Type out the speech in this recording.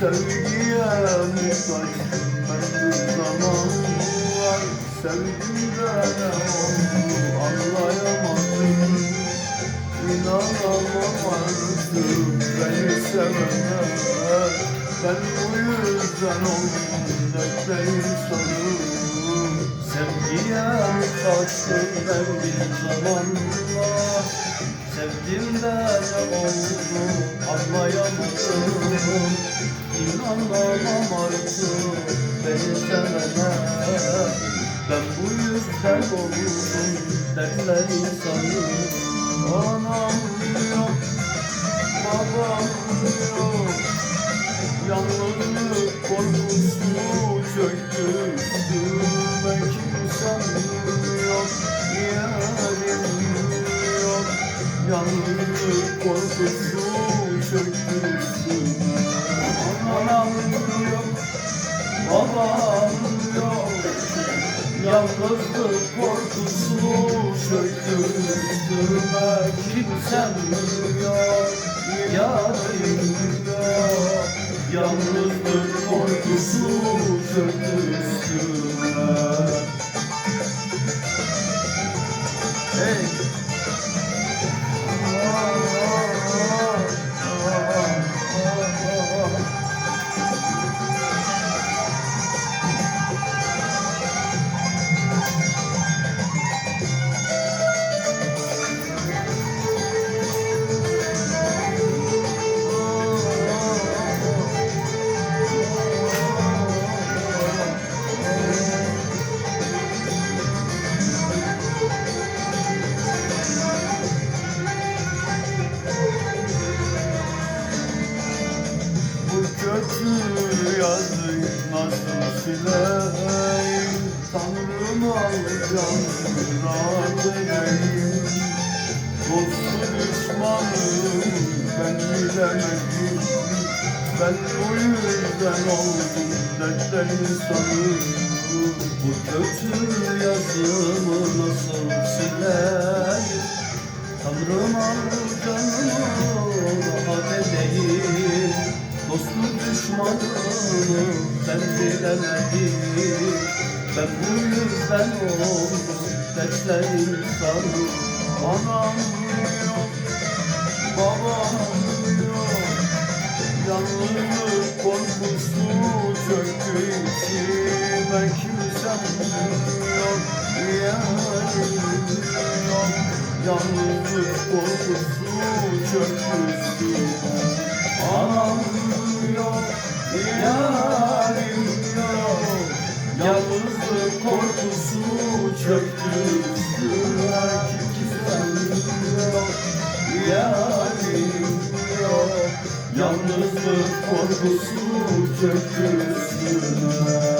Sevgiye muhtaç ben bir zamanlar Sevdim de ne oldu anlayamadım İnanamam artık beni sevene Ben bu yüzden oldum dertler insanım Sevgiye muhtaçtım ben bir zamanlar Sevdim de ne oldu anlayamadım İnanamam artık beni Ben bu yüzden oldum dertler insanı Anam yok, babam yok Yalnızlık korkusu çöktü üstüme Kimsem yok, yarim yok Yalnızlık korkusu çöktü üstüme yok, babam yok Yalnızlık korkusu çöktü üstüme Kimsem yok, yarim yok Yalnızlık korkusu çöktü üstüme kötü yazı nasıl sileyim Tanrım al canımı rahat edeyim Dostu düşmanım ben bilemedim. Ben bu yüzden oldum dertler insanı Bu kötü yazımı nasıl sileyim Tanrım al canımı Dostu düşmanımı ben bilemedim Ben bu yüzden oldum dertler insanı Anam yok, babam yok. Yalnızlık korkusu çöktü içime. Kimsem yok, yarim yok. Yalnızlık korkusu çöktü üstüme Anam yok, yok Yalnızlık korkusu çöktü. Üstüme Kimsem yok, yarim yok Yalnızlık korkusu çöktü. üstüme